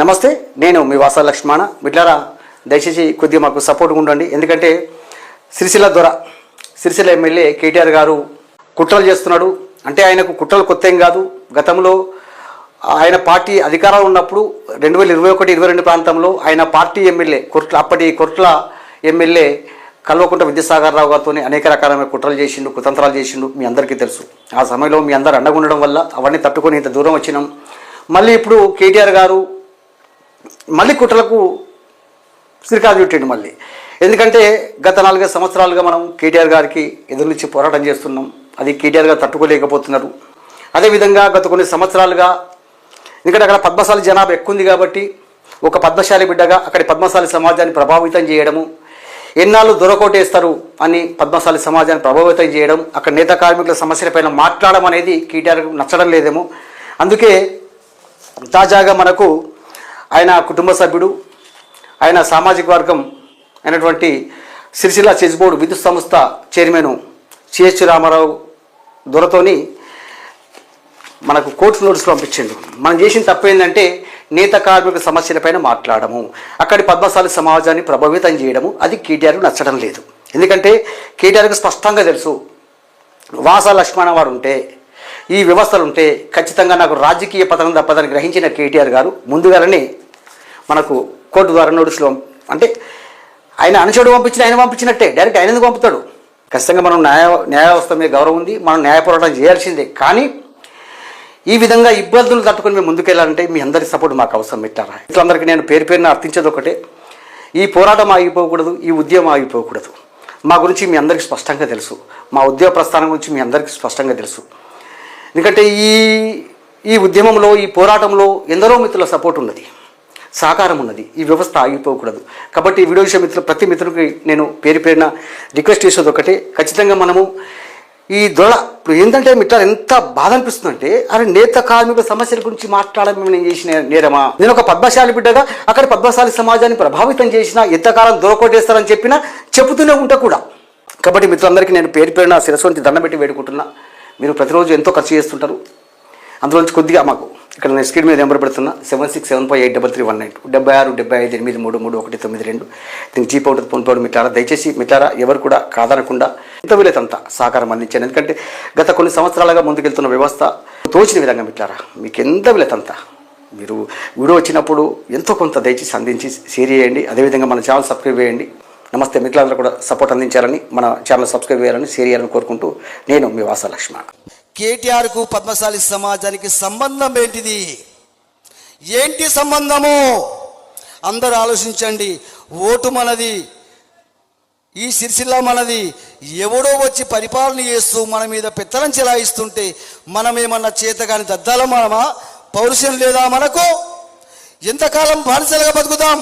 నమస్తే నేను మీ వాసా లక్ష్మణ. మిట్లారా దయచేసి కొద్దిగా మాకు సపోర్ట్గా ఉండండి. ఎందుకంటే సిరిసిల్ల దొర సిరిసిల్ల ఎమ్మెల్యే కేటీఆర్ గారు కుట్రలు చేస్తున్నాడు. అంటే ఆయనకు కుట్రలు కొత్త ఏం కాదు. గతంలో ఆయన పార్టీ అధికారంలో ఉన్నప్పుడు రెండు వేల ఇరవై ఒకటి ఇరవై రెండు ప్రాంతంలో ఆయన పార్టీ ఎమ్మెల్యే కొట్ల అప్పటి కొట్ల ఎమ్మెల్యే కల్వకుంట విద్యాసాగర్ రావు గారితో అనేక రకాలైన కుట్రలు చేసిండు కుతంత్రాలు చేసిండు మీ అందరికీ తెలుసు. ఆ సమయంలో మీ అందరు అండగుండడం వల్ల అవన్నీ తట్టుకొని ఇంత దూరం వచ్చినాం. మళ్ళీ ఇప్పుడు కేటీఆర్ గారు మళ్ళీ కుట్రలకు శ్రీకారం చుట్టిండు మళ్ళీ. ఎందుకంటే గత నాలుగైదు సంవత్సరాలుగా మనం కేటీఆర్ గారికి ఎదురునిచ్చి పోరాటం చేస్తున్నాం. అది కేటీఆర్ గారు తట్టుకోలేకపోతున్నారు. అదేవిధంగా గత కొన్ని సంవత్సరాలుగా ఎందుకంటే అక్కడ పద్మశాలి జనాభా ఎక్కువ ఉంది కాబట్టి ఒక పద్మశాలి బిడ్డగా అక్కడి పద్మశాలి సమాజాన్ని ప్రభావితం చేయడము ఎన్నాళ్ళు దొరకోటేస్తారు అని పద్మశాలి సమాజాన్ని ప్రభావితం చేయడం అక్కడ నేత కార్మికుల సమస్యలపైన మాట్లాడడం అనేది కేటీఆర్కు నచ్చడం లేదేమో. అందుకే తాజాగా మనకు ఆయన కుటుంబ సభ్యుడు ఆయన సామాజిక వర్గం అయినటువంటి సిరిసిల్ల చెస్ బోర్డు విద్యుత్ సంస్థ చైర్మన్ సిహెచ్ రామారావు దొరతోని మనకు కోర్టు నోటీసులు పంపించిండు. మనం చేసిన తప్పు ఏంటంటే నేత కార్మిక సమస్యలపైన మాట్లాడము. అక్కడి పద్మశాలి సమాజాన్ని ప్రభావితం చేయడము. అది కేటీఆర్కు నచ్చడం లేదు. ఎందుకంటే కేటీఆర్కు స్పష్టంగా తెలుసు వాస లక్ష్మణ వారు ఉంటే ఈ వ్యవస్థలు ఉంటే ఖచ్చితంగా నాకు రాజకీయ పథకం తప్పదని గ్రహించిన కేటీఆర్ గారు ముందుగానే మనకు కోర్టు ద్వారా నోటీసులు అంటే ఆయన అనుచరుడు పంపించిన ఆయన పంపించినట్టే. డైరెక్ట్ ఆయన ఎందుకు పంపుతాడు? ఖచ్చితంగా మనం న్యాయ న్యాయ వ్యవస్థ మీద గౌరవం ఉంది మనం న్యాయ పోరాటం చేయాల్సిందే. కానీ ఈ విధంగా ఇబ్బందులు తట్టుకొని మేము ముందుకెళ్ళాలంటే మీ అందరి సపోర్ట్ మాకు అవసరం పెట్టారా ఇట్లందరికీ నేను పేరు పేరున అర్థించేది ఒకటే. ఈ పోరాటం ఆగిపోకూడదు ఈ ఉద్యమం ఆగిపోకూడదు. మా గురించి మీ అందరికీ స్పష్టంగా తెలుసు. మా ఉద్యోగ ప్రస్థానం గురించి మీ అందరికీ స్పష్టంగా తెలుసు. ఎందుకంటే ఈ ఈ ఉద్యమంలో ఈ పోరాటంలో ఎందరో మిత్రుల సపోర్ట్ ఉన్నది. సహకారం ఉన్నది. ఈ వ్యవస్థ ఆగిపోకూడదు. కాబట్టి ఈ వీడియో విషయం మిత్రులు ప్రతి మిత్రుడికి నేను పేరు పేరున రిక్వెస్ట్ చేసేది ఒకటే. ఖచ్చితంగా మనము ఈ దొడ ఇప్పుడు ఏంటంటే మిత్రులు ఎంత బాధ అనిపిస్తుందంటే అరే నేత కార్మికుల సమస్యల గురించి మాట్లాడడం నేను చేసిన నేరమా? నేను ఒక పద్మశాలి బిడ్డగా అక్కడ పద్మశాలి సమాజాన్ని ప్రభావితం చేసిన ఎంతకాలం దొరకొట్టేస్తారని చెప్పినా చెబుతూనే ఉంటా కూడా. కాబట్టి మిత్రులందరికీ నేను పేరు పేరున శిరస్సు నుంచి దండం పెట్టి వేడుకుంటున్నా. మీరు ప్రతిరోజు ఎంతో ఖర్చు చేస్తుంటారు. అందులోంచి కొద్దిగా మాకు ఇక్కడ నేను స్క్రీన్ మీద నెంబర్ పెడుతున్నా seven six seven five eight double three one nine డెబ్బై ఆరు డెబ్బై ఐదు ఎనిమిది మూడు మూడు ఒకటి తొమ్మిది రెండు దీనికి జీప్ అవుతుంది ఫోన్ పౌడు మిట్లారా దయచేసి మిట్లారా ఎవరు కూడా కాదనకుండా ఎంత వీలైతే సహకారం అందించాను ఎందుకంటే గత కొన్ని సంవత్సరాలుగా ముందుకెళ్తున్న వ్యవస్థ తోచిన విధంగా మిట్లారా మీకు ఎంత వీలైతే మీరు వీడియో వచ్చినప్పుడు ఎంతో కొంత దయచేసి అందించి షేర్ చేయండి. అదేవిధంగా మన ఛానల్ సబ్స్క్రైబ్ చేయండి. నమస్తే మిత్రులందరూ కూడా సపోర్ట్ అందించాలని మన ఛానల్ సబ్స్క్రైబ్ చేయాలని షేర్ చేయాలని కోరుకుంటూ నేను మీ వాస లక్ష్మణ. కేటీఆర్కు పద్మశాలి సమాజానికి సంబంధం ఏంటిది? ఏంటి సంబంధము? అందరూ ఆలోచించండి. ఓటు మనది ఈ సిరిసిల్ల మనది. ఎవడో వచ్చి పరిపాలన చేస్తూ మన మీద పెత్తనం చెలాయిస్తుంటే మనమేమన్నా చేత చేతగాని దద్దాల మనమా? పౌరుషం లేదా మనకు? ఎంతకాలం బానిసలుగా బతుకుతాం?